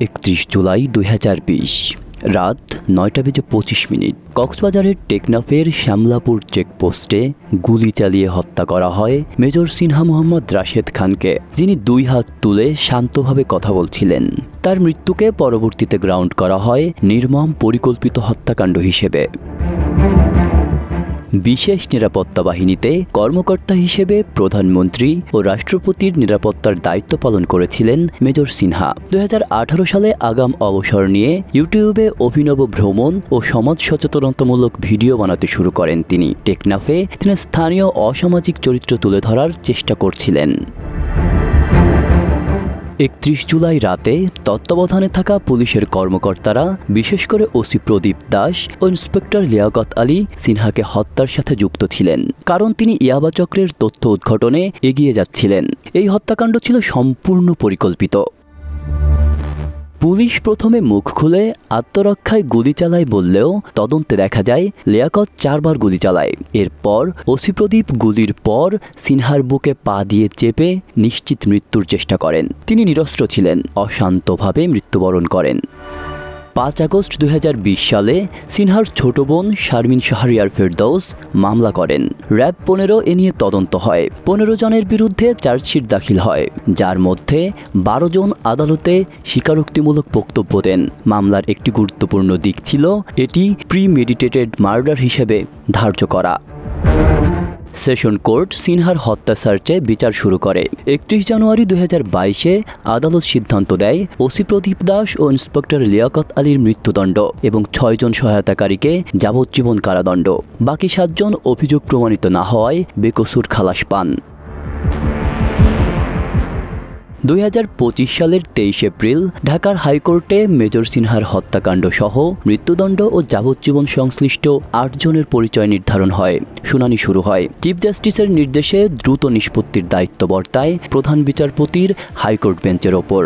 একত্রিশ জুলাই দু হাজার বিশ, রাত নয়টা বেজে পঁচিশ মিনিট, কক্সবাজারের টেকনাফের শ্যামলাপুর চেকপোস্টে গুলি চালিয়ে হত্যা করা হয় মেজর সিনহা মোহাম্মদ রাশেদ খানকে, যিনি দুই হাত তুলে শান্তভাবে কথা বলছিলেন। তার মৃত্যুকে পরবর্তীতে গ্রাউন্ড করা হয় নির্মম পরিকল্পিত হত্যাকাণ্ড হিসেবে। বিশেষ নিরাপত্তা বাহিনীতে কর্মকর্তা হিসেবে প্রধানমন্ত্রী ও রাষ্ট্রপতির নিরাপত্তার দায়িত্ব পালন করেছিলেন মেজর সিনহা। দু হাজার আঠারো সালে আগাম অবসর নিয়ে ইউটিউবে অভিনব ভ্রমণ ও সমাজ সচেতনতামূলক ভিডিও বানাতে শুরু করেন তিনি। টেকনাফে তিনি স্থানীয় অসামাজিক চরিত্র তুলে ধরার চেষ্টা করছিলেন। একত্রিশ জুলাই রাতে তত্ত্বাবধানে থাকা পুলিশের কর্মকর্তারা, বিশেষ করে ওসি প্রদীপ দাস ও ইন্সপেক্টর লিয়াকত আলী সিনহাকে হত্যার সাথে যুক্ত ছিলেন, কারণ তিনি ইয়াবা চক্রের তথ্য উদ্ঘাটনে এগিয়ে যাচ্ছিলেন। এই হত্যাকাণ্ড ছিল সম্পূর্ণ পরিকল্পিত। পুলিশ প্রথমে মুখ খুলে আত্মরক্ষায় গুলি চালায় বললেও তদন্তে দেখা যায় লিয়াকত চারবার গুলি চালায়। এরপর ওসি প্রদীপ গুলির পর সিনহার বুকে পা দিয়ে চেপে নিশ্চিত মৃত্যুর চেষ্টা করেন। তিনি নিরস্ত্র ছিলেন, অশান্তভাবে মৃত্যুবরণ করেন। পাঁচ আগস্ট দু হাজার বিশ সালে সিনহার ছোট বোন শারমিন শাহরিয়ার ফেরদৌস মামলা করেন। র্যাব পনেরো এ নিয়ে তদন্ত হয়। পনেরো জনের বিরুদ্ধে চার্জশিট দাখিল হয়। যার মধ্যে বারো জন আদালতে স্বীকারোক্তিমূলক বক্তব্য দেন। মামলার একটি গুরুত্বপূর্ণ দিক ছিল এটি প্রি মেডিটেটেড মার্ডার হিসেবে ধার্য করা। সেশন কোর্ট সিনহার হত্যা সার্চে বিচার শুরু করে। একত্রিশ জানুয়ারি দু হাজার বাইশে আদালত সিদ্ধান্ত দেয় ওসি প্রদীপ দাস ও ইন্সপেক্টর লিয়াকত আলীর মৃত্যুদণ্ড এবং ছয়জন সহায়তাকারীকে যাবজ্জীবন কারাদণ্ড। বাকি সাতজন অভিযোগ প্রমাণিত না হওয়ায় বেকসুর খালাস পান। দুই হাজার পঁচিশ সালের তেইশ এপ্রিল ঢাকার হাইকোর্টে মেজর সিনহার হত্যাকাণ্ড সহ মৃত্যুদণ্ড ও যাবজ্জীবন সংশ্লিষ্ট আটজনের পরিচয় নির্ধারণ হয়। শুনানি শুরু হয়। চিফ জাস্টিসের নির্দেশে দ্রুত নিষ্পত্তির দায়িত্ব বর্তায় প্রধান বিচারপতির হাইকোর্ট বেঞ্চের ওপর।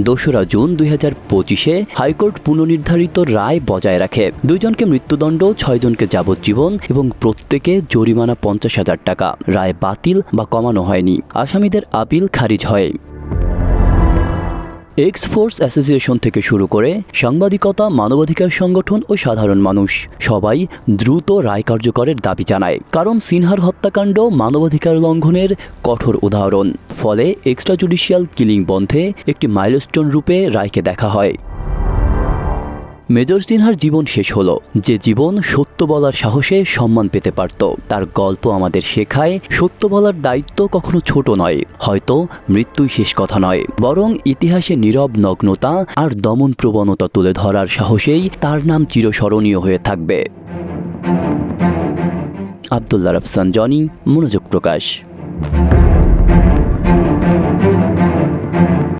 দোসরা জুন দুই হাজার পঁচিশে হাইকোর্ট পুনর্নির্ধারিত রায় বজায় রাখে। দুইজনকে মৃত্যুদণ্ড, ছয়জনকে যাবজ্জীবন এবং প্রত্যেকে জরিমানা পঞ্চাশ হাজার টাকা। রায় বাতিল বা কমানো হয়নি। আসামিদের আপিল খারিজ হয়। এক্স ফোর্স অ্যাসোসিয়েশন থেকে শুরু করে সাংবাদিকতা, মানবাধিকার সংগঠন ও সাধারণ মানুষ। সবাই দ্রুত রায় কার্যকরের দাবি জানায়। কারণ সিনহার হত্যাকাণ্ড মানবাধিকার লঙ্ঘনের কঠোর উদাহরণ। ফলে এক্সট্রা জুডিশিয়াল কিলিং বন্ধে একটি মাইলস্টোন রূপে রায়কে দেখা হয়। মেজর সিনহার জীবন শেষ হলো। যে জীবন সত্য বলার সাহসে সম্মান পেতে পারত। তার গল্প আমাদের শেখায়, সত্য বলার দায়িত্ব কখনো ছোট নয়। হয়তো মৃত্যুই শেষ কথা নয়। বরং ইতিহাসে নীরব নগ্নতা আর দমন প্রবণতা তুলে ধরার সাহসেই তার নাম চিরস্মরণীয় হয়ে থাকবে। আবদুল্লাহ রফসান, জনি, মনোযোগ প্রকাশ।